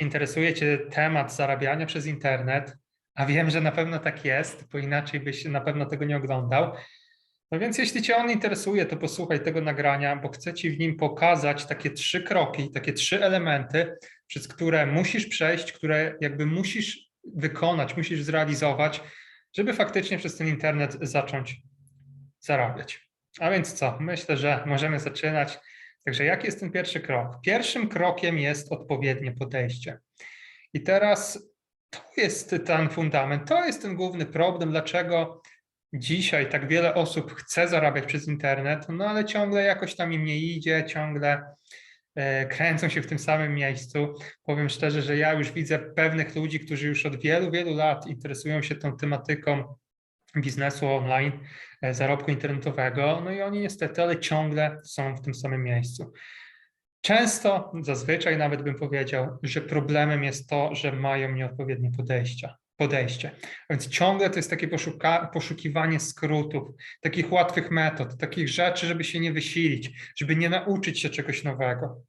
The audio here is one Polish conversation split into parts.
interesuje Cię temat zarabiania przez internet, a wiem, że na pewno tak jest, bo inaczej byś na pewno tego nie oglądał. No więc jeśli Cię on interesuje, to posłuchaj tego nagrania, bo chcę Ci w nim pokazać takie trzy kroki, takie trzy elementy, przez które musisz przejść, które jakby musisz wykonać, musisz zrealizować, żeby faktycznie przez ten internet zacząć zarabiać. A więc co? Myślę, że możemy zaczynać. Także jaki jest ten pierwszy krok? Pierwszym krokiem jest odpowiednie podejście. I teraz to jest ten fundament, to jest ten główny problem, dlaczego dzisiaj tak wiele osób chce zarabiać przez internet, no ale ciągle jakoś tam im nie idzie, ciągle e, kręcą się w tym samym miejscu. Powiem szczerze, że ja już widzę pewnych ludzi, którzy już od wielu, wielu lat interesują się tą tematyką biznesu online, e, zarobku internetowego, no i oni niestety, ale ciągle są w tym samym miejscu. Często, zazwyczaj nawet bym powiedział, że problemem jest to, że mają nieodpowiednie podejścia, podejście. A więc ciągle to jest takie poszuka, poszukiwanie skrótów, takich łatwych metod, takich rzeczy, żeby się nie wysilić, żeby nie nauczyć się czegoś nowego,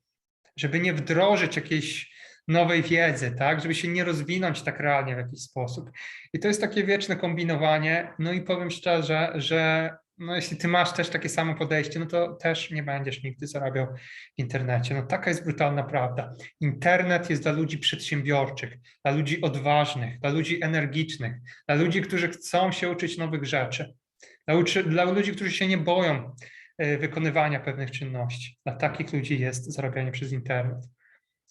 żeby nie wdrożyć jakiejś nowej wiedzy, tak, żeby się nie rozwinąć tak realnie w jakiś sposób. I to jest takie wieczne kombinowanie. No i powiem szczerze, że no jeśli ty masz też takie samo podejście, no to też nie będziesz nigdy zarabiał w internecie. No taka jest brutalna prawda. Internet jest dla ludzi przedsiębiorczych, dla ludzi odważnych, dla ludzi energicznych, dla ludzi, którzy chcą się uczyć nowych rzeczy, dla, uczy, dla ludzi, którzy się nie boją e, wykonywania pewnych czynności. Dla takich ludzi jest zarabianie przez internet.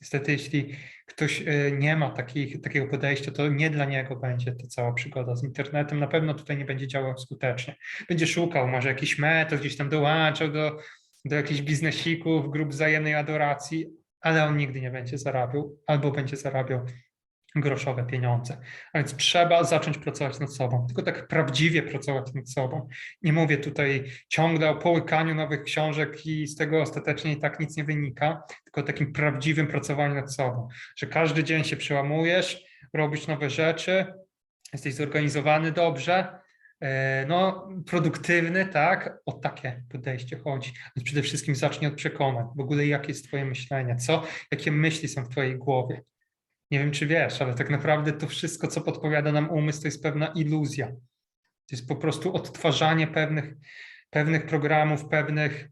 Niestety, jeśli ktoś e, nie ma takich, takiego podejścia, to nie dla niego będzie ta cała przygoda z internetem. Na pewno tutaj nie będzie działał skutecznie. Będzie szukał może jakichś metod, gdzieś tam dołączał do, do jakichś biznesików, grup wzajemnej adoracji, ale on nigdy nie będzie zarabiał albo będzie zarabiał groszowe pieniądze. A więc trzeba zacząć pracować nad sobą, tylko tak prawdziwie pracować nad sobą. Nie mówię tutaj ciągle o połykaniu nowych książek i z tego ostatecznie i tak nic nie wynika, tylko takim prawdziwym pracowaniu nad sobą, że każdy dzień się przełamujesz, robisz nowe rzeczy, jesteś zorganizowany dobrze, e, no, produktywny, tak? O takie podejście chodzi. Więc przede wszystkim zacznij od przekonań. W ogóle jakie jest Twoje myślenie, co, jakie myśli są w Twojej głowie. Nie wiem, czy wiesz, ale tak naprawdę to wszystko, co podpowiada nam umysł, to jest pewna iluzja. To jest po prostu odtwarzanie pewnych, pewnych programów, pewnych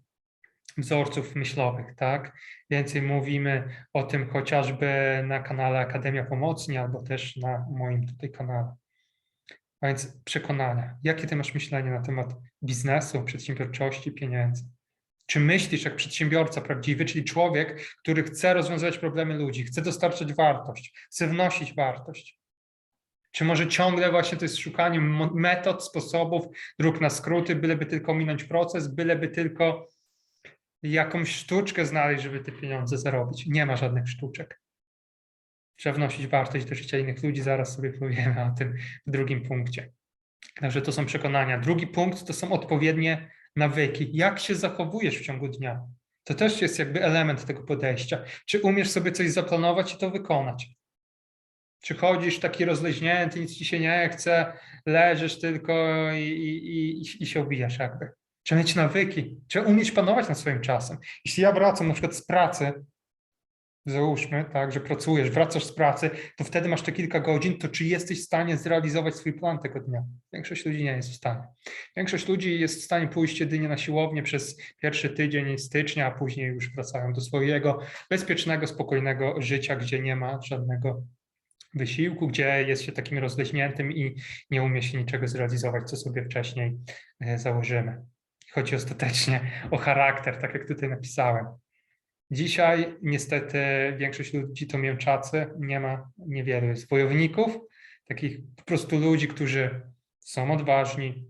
wzorców myślowych, tak? Więcej mówimy o tym chociażby na kanale Akademia Pomocni albo też na moim tutaj kanale. A więc przekonania. Jakie ty masz myślenie na temat biznesu, przedsiębiorczości, pieniędzy? Czy myślisz jak przedsiębiorca prawdziwy, czyli człowiek, który chce rozwiązywać problemy ludzi, chce dostarczać wartość, chce wnosić wartość? Czy może ciągle właśnie to jest szukanie metod, sposobów, dróg na skróty, byleby tylko minąć proces, byleby tylko jakąś sztuczkę znaleźć, żeby te pieniądze zarobić? Nie ma żadnych sztuczek. Trzeba wnosić wartość do życia innych ludzi, zaraz sobie powiemy o tym w drugim punkcie. Także to są przekonania. Drugi punkt to są odpowiednie nawyki, jak się zachowujesz w ciągu dnia. To też jest jakby element tego podejścia. Czy umiesz sobie coś zaplanować i to wykonać? Czy chodzisz taki rozleźnięty, nic ci się nie chce, leżysz tylko i, i, i, i się obijasz jakby? Czy mieć nawyki? Czy umieć panować nad swoim czasem? Jeśli ja wracam na przykład z pracy, załóżmy, tak, że pracujesz, wracasz z pracy, to wtedy masz te kilka godzin, to czy jesteś w stanie zrealizować swój plan tego dnia? Większość ludzi nie jest w stanie. Większość ludzi jest w stanie pójść jedynie na siłownię przez pierwszy tydzień stycznia, a później już wracają do swojego bezpiecznego, spokojnego życia, gdzie nie ma żadnego wysiłku, gdzie jest się takim rozleźniętym i nie umie się niczego zrealizować, co sobie wcześniej e, założymy. Chodzi ostatecznie o charakter, tak jak tutaj napisałem. Dzisiaj niestety większość ludzi to mięczacy, nie ma niewielu jest wojowników, takich po prostu ludzi, którzy są odważni,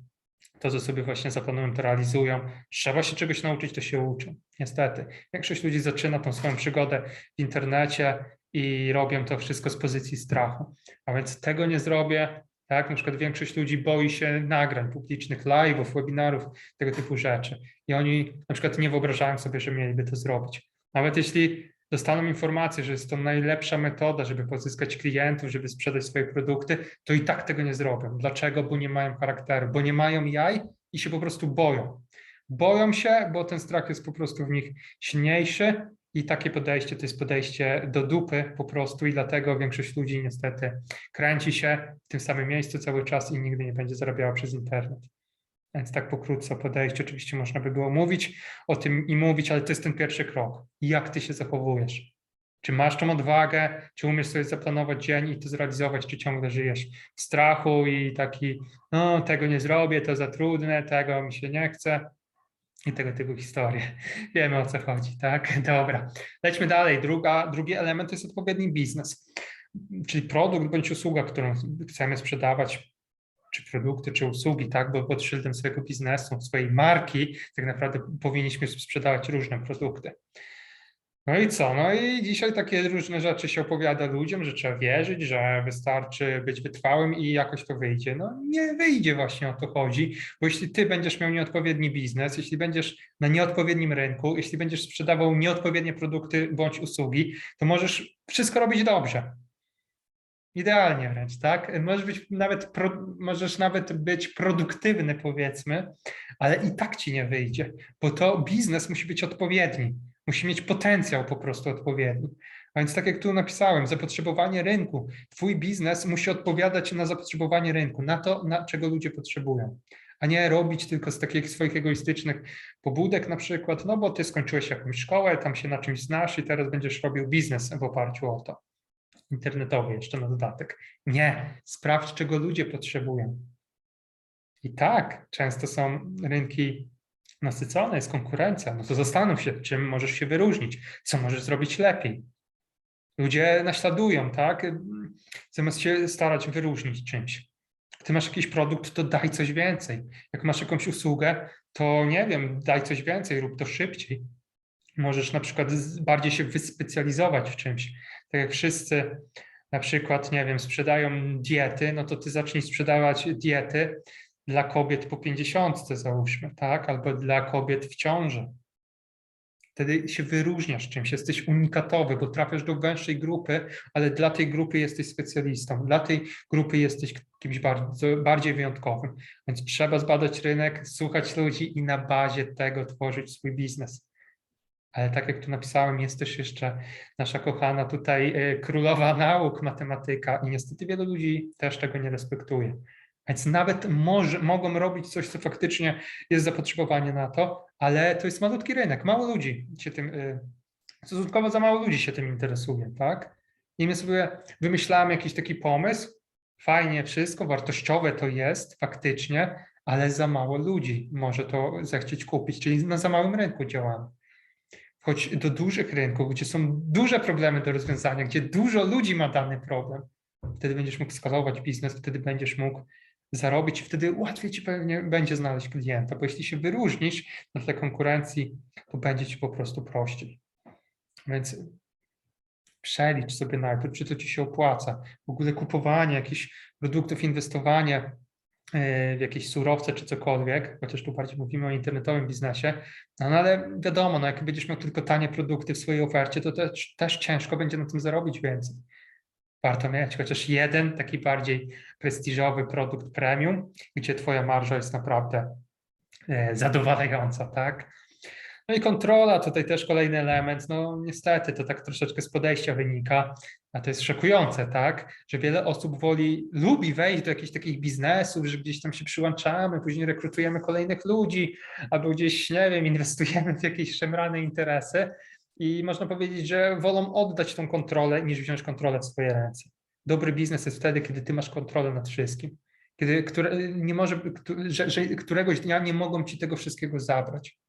to co sobie właśnie zaplanują, to realizują. Trzeba się czegoś nauczyć, to się uczą. Niestety. Większość ludzi zaczyna tą swoją przygodę w internecie i robią to wszystko z pozycji strachu. A więc tego nie zrobię, tak? Na przykład większość ludzi boi się nagrań publicznych, live'ów, webinarów, tego typu rzeczy. I oni na przykład nie wyobrażają sobie, że mieliby to zrobić. Nawet jeśli dostaną informację, że jest to najlepsza metoda, żeby pozyskać klientów, żeby sprzedać swoje produkty, to i tak tego nie zrobią. Dlaczego? Bo nie mają charakteru, bo nie mają jaj i się po prostu boją. Boją się, bo ten strach jest po prostu w nich silniejszy I takie podejście to jest podejście do dupy po prostu i dlatego większość ludzi niestety kręci się w tym samym miejscu cały czas i nigdy nie będzie zarabiała przez internet. Więc tak pokrótce o oczywiście można by było mówić o tym i mówić, ale to jest ten pierwszy krok. Jak ty się zachowujesz? Czy masz tą odwagę, czy umiesz sobie zaplanować dzień i to zrealizować, czy ciągle żyjesz w strachu i taki, no tego nie zrobię, to za trudne, tego mi się nie chce i tego typu historie. Wiemy o co chodzi, tak? Dobra. Lećmy dalej. Druga, drugi element to jest odpowiedni biznes, czyli produkt bądź usługa, którą chcemy sprzedawać, czy produkty, czy usługi, tak? Bo pod szyldem swojego biznesu, swojej marki, tak naprawdę powinniśmy sprzedawać różne produkty. No i co? No i dzisiaj takie różne rzeczy się opowiada ludziom, że trzeba wierzyć, że wystarczy być wytrwałym i jakoś to wyjdzie. No nie wyjdzie właśnie o to chodzi, bo jeśli ty będziesz miał nieodpowiedni biznes, jeśli będziesz na nieodpowiednim rynku, jeśli będziesz sprzedawał nieodpowiednie produkty bądź usługi, to możesz wszystko robić dobrze. Idealnie wręcz, tak? Możesz być nawet, pro, możesz nawet być produktywny, powiedzmy, ale i tak ci nie wyjdzie, bo to biznes musi być odpowiedni. Musi mieć potencjał po prostu odpowiedni. A więc tak jak tu napisałem, zapotrzebowanie rynku, twój biznes musi odpowiadać na zapotrzebowanie rynku, na to, na czego ludzie potrzebują, a nie robić tylko z takich swoich egoistycznych pobudek na przykład, no bo ty skończyłeś jakąś szkołę, tam się na czymś znasz i teraz będziesz robił biznes w oparciu o to. Internetowy jeszcze na dodatek. Nie, sprawdź, czego ludzie potrzebują. I tak, często są rynki nasycona jest konkurencja, no to zastanów się, czym możesz się wyróżnić, co możesz zrobić lepiej. Ludzie naśladują, tak? Zamiast się starać wyróżnić czymś. Ty masz jakiś produkt, to daj coś więcej. Jak masz jakąś usługę, to nie wiem, daj coś więcej, rób to szybciej. Możesz na przykład bardziej się wyspecjalizować w czymś. Tak jak wszyscy na przykład, nie wiem, sprzedają diety, no to ty zacznij sprzedawać diety dla kobiet po pięćdziesiątce załóżmy, tak? Albo dla kobiet w ciąży. Wtedy się wyróżniasz czymś, jesteś unikatowy, bo trafiasz do węższej grupy, ale dla tej grupy jesteś specjalistą, dla tej grupy jesteś kimś bardzo, bardziej wyjątkowym. Więc trzeba zbadać rynek, słuchać ludzi i na bazie tego tworzyć swój biznes. Ale tak jak tu napisałem, jest też jeszcze nasza kochana tutaj y, królowa nauk, matematyka i niestety wielu ludzi też tego nie respektuje. Więc nawet może, mogą robić coś, co faktycznie jest zapotrzebowanie na to, ale to jest malutki rynek, mało ludzi się tym, y, stosunkowo za mało ludzi się tym interesuje, tak? I my sobie wymyślamy jakiś taki pomysł, fajnie wszystko, wartościowe to jest faktycznie, ale za mało ludzi może to zechcieć kupić, czyli na za małym rynku działamy. Choć do dużych rynków, gdzie są duże problemy do rozwiązania, gdzie dużo ludzi ma dany problem, wtedy będziesz mógł skalować biznes, wtedy będziesz mógł zarobić wtedy łatwiej ci pewnie będzie znaleźć klienta, bo jeśli się wyróżnisz na tle konkurencji, to będzie ci po prostu prościej. Więc przelicz sobie najpierw, czy to ci się opłaca. W ogóle kupowanie jakichś produktów, inwestowanie jakieś surowce czy cokolwiek, chociaż tu bardziej mówimy o internetowym biznesie, no, no ale wiadomo, no jak będziesz miał tylko tanie produkty w swojej ofercie, to też, też ciężko będzie na tym zarobić więcej warto mieć chociaż jeden taki bardziej prestiżowy produkt premium, gdzie twoja marża jest naprawdę e, zadowalająca, tak? No i kontrola, tutaj też kolejny element, no niestety to tak troszeczkę z podejścia wynika, a to jest szokujące, tak, że wiele osób woli, lubi wejść do jakichś takich biznesów, że gdzieś tam się przyłączamy, później rekrutujemy kolejnych ludzi, albo gdzieś, nie wiem, inwestujemy w jakieś szemrane interesy, i można powiedzieć, że wolą oddać tą kontrolę niż wziąć kontrolę w swoje ręce. Dobry biznes jest wtedy, kiedy ty masz kontrolę nad wszystkim, kiedy które, nie może, że, że któregoś dnia nie mogą ci tego wszystkiego zabrać.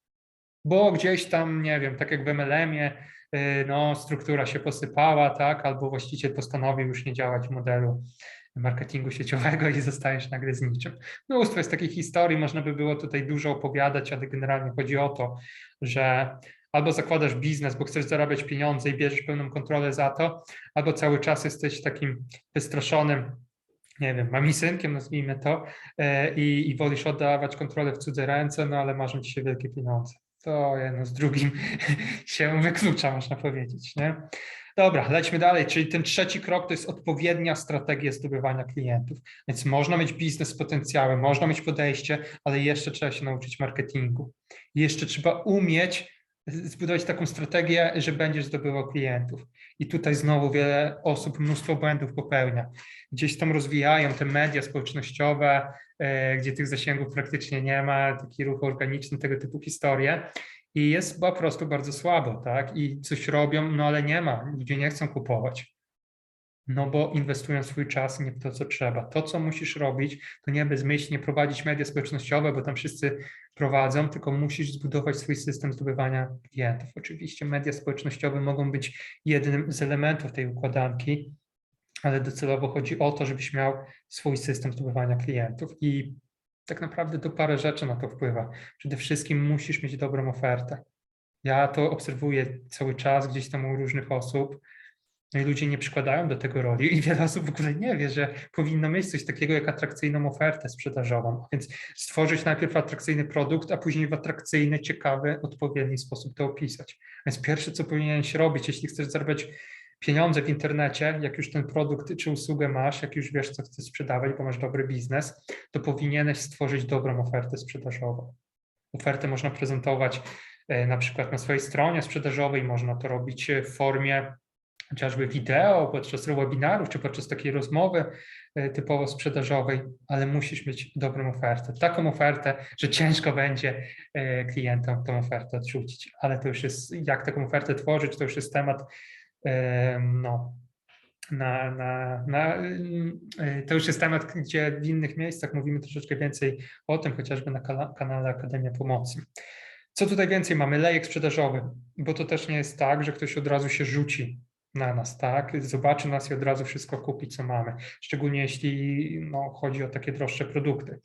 Bo gdzieś tam, nie wiem, tak jak w MLM-ie, y, no, struktura się posypała, tak, albo właściciel postanowił już nie działać w modelu marketingu sieciowego i zostajesz nagle z niczym. Mnóstwo jest takich historii, można by było tutaj dużo opowiadać, ale generalnie chodzi o to, że albo zakładasz biznes, bo chcesz zarabiać pieniądze i bierzesz pełną kontrolę za to, albo cały czas jesteś takim wystraszonym, nie wiem, mamisynkiem, nazwijmy to, e, i, i wolisz oddawać kontrolę w cudze ręce, no ale marzą ci się wielkie pieniądze. To jedno z drugim się wyklucza, można powiedzieć, nie? Dobra, lećmy dalej, czyli ten trzeci krok to jest odpowiednia strategia zdobywania klientów. Więc można mieć biznes z potencjałem, można mieć podejście, ale jeszcze trzeba się nauczyć marketingu. Jeszcze trzeba umieć zbudować taką strategię, że będziesz zdobywał klientów. I tutaj znowu wiele osób mnóstwo błędów popełnia. Gdzieś tam rozwijają te media społecznościowe, e, gdzie tych zasięgów praktycznie nie ma, taki ruch organiczny, tego typu historie. I jest po prostu bardzo słabo, tak? I coś robią, no ale nie ma, ludzie nie chcą kupować. No bo inwestują swój czas nie w to, co trzeba. To, co musisz robić, to nie bezmyślnie prowadzić media społecznościowe, bo tam wszyscy prowadzą, tylko musisz zbudować swój system zdobywania klientów. Oczywiście media społecznościowe mogą być jednym z elementów tej układanki, ale docelowo chodzi o to, żebyś miał swój system zdobywania klientów i tak naprawdę to parę rzeczy na to wpływa. Przede wszystkim musisz mieć dobrą ofertę. Ja to obserwuję cały czas gdzieś tam u różnych osób, no i ludzie nie przykładają do tego roli i wiele osób w ogóle nie wie, że powinno mieć coś takiego jak atrakcyjną ofertę sprzedażową. Więc stworzyć najpierw atrakcyjny produkt, a później w atrakcyjny, ciekawy, odpowiedni sposób to opisać. Więc pierwsze, co powinieneś robić, jeśli chcesz zarabiać pieniądze w internecie, jak już ten produkt czy usługę masz, jak już wiesz, co chcesz sprzedawać, bo masz dobry biznes, to powinieneś stworzyć dobrą ofertę sprzedażową. Ofertę można prezentować e, na przykład na swojej stronie sprzedażowej, można to robić w formie chociażby wideo, podczas webinarów, czy podczas takiej rozmowy e, typowo sprzedażowej, ale musisz mieć dobrą ofertę. Taką ofertę, że ciężko będzie e, klientom tą ofertę odrzucić, ale to już jest, jak taką ofertę tworzyć, to już jest temat no, na, na, na, to już jest temat, gdzie w innych miejscach mówimy troszeczkę więcej o tym, chociażby na kanale Akademia Pomocy. Co tutaj więcej mamy? Lejek sprzedażowy, bo to też nie jest tak, że ktoś od razu się rzuci na nas, tak? Zobaczy nas i od razu wszystko kupi, co mamy. Szczególnie jeśli no, chodzi o takie droższe produkty.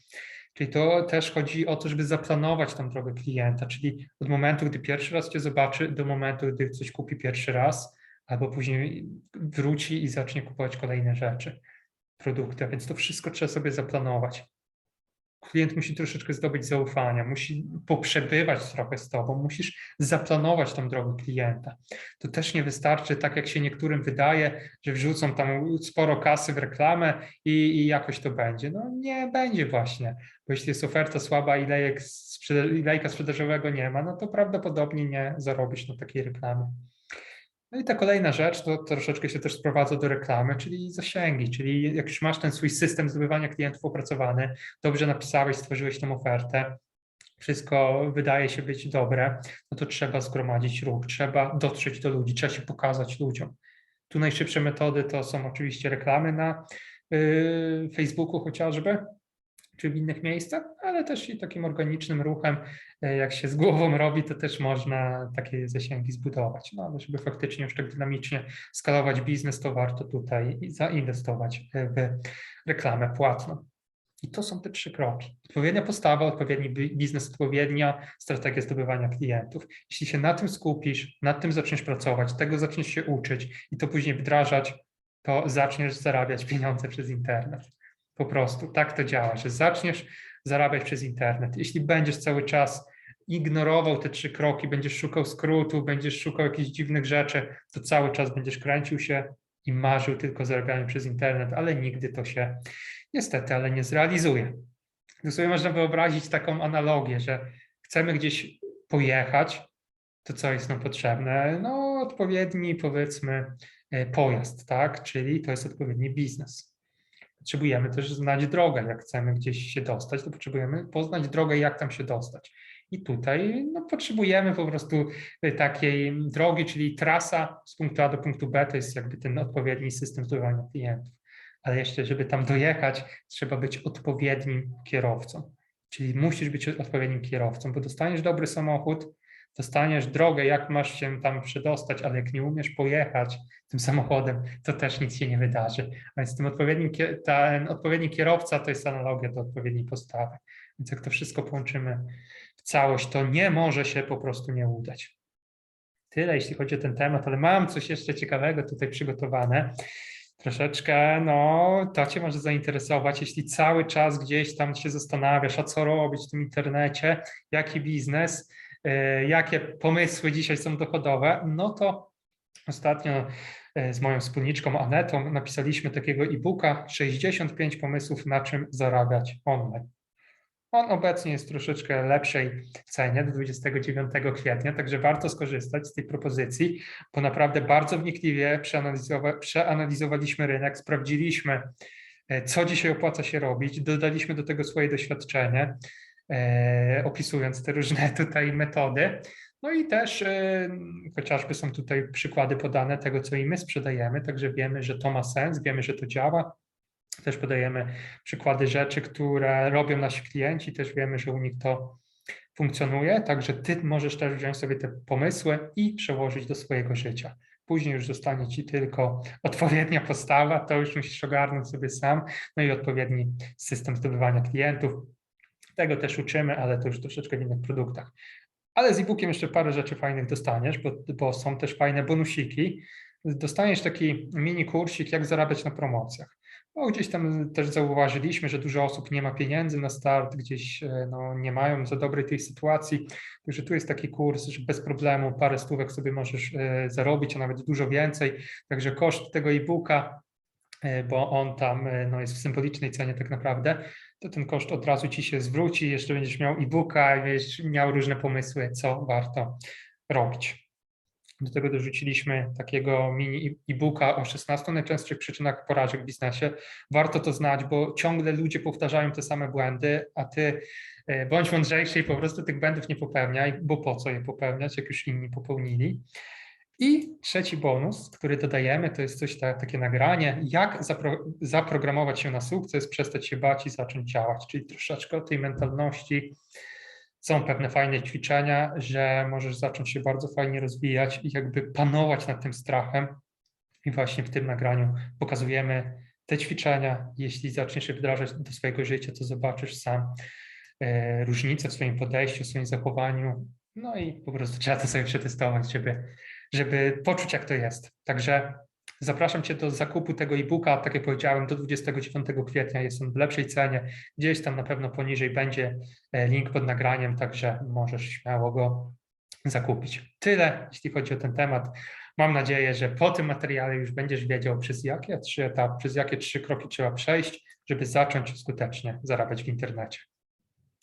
Czyli to też chodzi o to, żeby zaplanować tą drogę klienta, czyli od momentu, gdy pierwszy raz Cię zobaczy, do momentu, gdy coś kupi pierwszy raz, albo później wróci i zacznie kupować kolejne rzeczy, produkty. A więc to wszystko trzeba sobie zaplanować klient musi troszeczkę zdobyć zaufania, musi poprzebywać trochę z tobą, musisz zaplanować tą drogę klienta. To też nie wystarczy, tak jak się niektórym wydaje, że wrzucą tam sporo kasy w reklamę i, i jakoś to będzie. No nie będzie właśnie, bo jeśli jest oferta słaba i, lejek lejka sprzedażowego nie ma, no to prawdopodobnie nie zarobisz na takiej reklamie. No i ta kolejna rzecz to troszeczkę się też sprowadza do reklamy, czyli zasięgi, czyli jak już masz ten swój system zdobywania klientów opracowany, dobrze napisałeś, stworzyłeś tę ofertę, wszystko wydaje się być dobre, no to trzeba zgromadzić ruch, trzeba dotrzeć do ludzi, trzeba się pokazać ludziom. Tu najszybsze metody to są oczywiście reklamy na yy, Facebooku chociażby, czy w innych miejscach, ale też i takim organicznym ruchem, e, jak się z głową robi, to też można takie zasięgi zbudować. No ale żeby faktycznie już tak dynamicznie skalować biznes, to warto tutaj zainwestować e, w reklamę płatną. I to są te trzy kroki. Odpowiednia postawa, odpowiedni biznes, odpowiednia strategia zdobywania klientów. Jeśli się na tym skupisz, nad tym zaczniesz pracować, tego zaczniesz się uczyć i to później wdrażać, to zaczniesz zarabiać pieniądze przez internet. Po prostu tak to działa, że zaczniesz zarabiać przez internet. Jeśli będziesz cały czas ignorował te trzy kroki, będziesz szukał skrótu, będziesz szukał jakichś dziwnych rzeczy, to cały czas będziesz kręcił się i marzył tylko o zarabianiu przez internet, ale nigdy to się niestety, ale nie zrealizuje. Tu sobie można wyobrazić taką analogię, że chcemy gdzieś pojechać, to co jest nam potrzebne? No, odpowiedni, powiedzmy, e, pojazd, tak? Czyli to jest odpowiedni biznes potrzebujemy też znać drogę. Jak chcemy gdzieś się dostać, to potrzebujemy poznać drogę, jak tam się dostać. I tutaj no, potrzebujemy po prostu y, takiej drogi, czyli trasa z punktu A do punktu B to jest jakby ten odpowiedni system zdobywania klientów. Ale jeszcze, żeby tam dojechać, trzeba być odpowiednim kierowcą. Czyli musisz być odpowiednim kierowcą, bo dostaniesz dobry samochód, dostaniesz drogę, jak masz się tam przedostać, ale jak nie umiesz pojechać tym samochodem, to też nic się nie wydarzy. A więc tym odpowiednim, ten odpowiedni kierowca to jest analogia do odpowiedniej postawy. Więc jak to wszystko połączymy w całość, to nie może się po prostu nie udać. Tyle, jeśli chodzi o ten temat, ale mam coś jeszcze ciekawego tutaj przygotowane. Troszeczkę, no, to Cię może zainteresować, jeśli cały czas gdzieś tam się zastanawiasz, a co robić w tym internecie, jaki biznes, jakie pomysły dzisiaj są dochodowe, no to ostatnio e, z moją wspólniczką Anetą napisaliśmy takiego e-booka 65 pomysłów na czym zarabiać online. On obecnie jest troszeczkę lepszej cenie do 29 kwietnia, także warto skorzystać z tej propozycji, bo naprawdę bardzo wnikliwie przeanalizowa- przeanalizowaliśmy rynek, sprawdziliśmy, e, co dzisiaj opłaca się robić, dodaliśmy do tego swoje doświadczenie, e, opisując te różne tutaj metody. No i też e, chociażby są tutaj przykłady podane tego, co i my sprzedajemy, także wiemy, że to ma sens, wiemy, że to działa. Też podajemy przykłady rzeczy, które robią nasi klienci, też wiemy, że u nich to funkcjonuje, także ty możesz też wziąć sobie te pomysły i przełożyć do swojego życia. Później już zostanie ci tylko odpowiednia postawa, to już musisz ogarnąć sobie sam, no i odpowiedni system zdobywania klientów. Tego też uczymy, ale to już troszeczkę w innych produktach. Ale z e-bookiem jeszcze parę rzeczy fajnych dostaniesz, bo, bo są też fajne bonusiki. Dostaniesz taki mini kursik, jak zarabiać na promocjach. No, gdzieś tam też zauważyliśmy, że dużo osób nie ma pieniędzy na start, gdzieś e, no, nie mają za dobrej tej sytuacji. Także tu jest taki kurs, że bez problemu parę stówek sobie możesz e, zarobić, a nawet dużo więcej. Także koszt tego e-booka, e, bo on tam no, jest w symbolicznej cenie tak naprawdę, to ten koszt od razu ci się zwróci, jeszcze będziesz miał e-booka będziesz miał różne pomysły, co warto robić. Do tego dorzuciliśmy takiego mini e-booka o 16 najczęstszych przyczynach porażek w biznesie. Warto to znać, bo ciągle ludzie powtarzają te same błędy, a ty e, bądź mądrzejszy i po prostu tych błędów nie popełniaj, bo po co je popełniać, jak już inni popełnili. I trzeci bonus, który dodajemy, to jest coś ta, takie nagranie, jak zapro, zaprogramować się na sukces, przestać się bać i zacząć działać, czyli troszeczkę o tej mentalności, są pewne fajne ćwiczenia, że możesz zacząć się bardzo fajnie rozwijać i jakby panować nad tym strachem. I właśnie w tym nagraniu pokazujemy te ćwiczenia. Jeśli zaczniesz je wdrażać do swojego życia, to zobaczysz sam e, różnicę w swoim podejściu, w swoim zachowaniu. No i po prostu trzeba to sobie przetestować, żeby, żeby poczuć, jak to jest. Także Zapraszam Cię do zakupu tego e-booka. Tak jak powiedziałem, do 29 kwietnia jest on w lepszej cenie. Gdzieś tam na pewno poniżej będzie e, link pod nagraniem, także możesz śmiało go zakupić. Tyle, jeśli chodzi o ten temat. Mam nadzieję, że po tym materiale już będziesz wiedział, przez jakie trzy etapy, przez jakie trzy kroki trzeba przejść, żeby zacząć skutecznie zarabiać w internecie.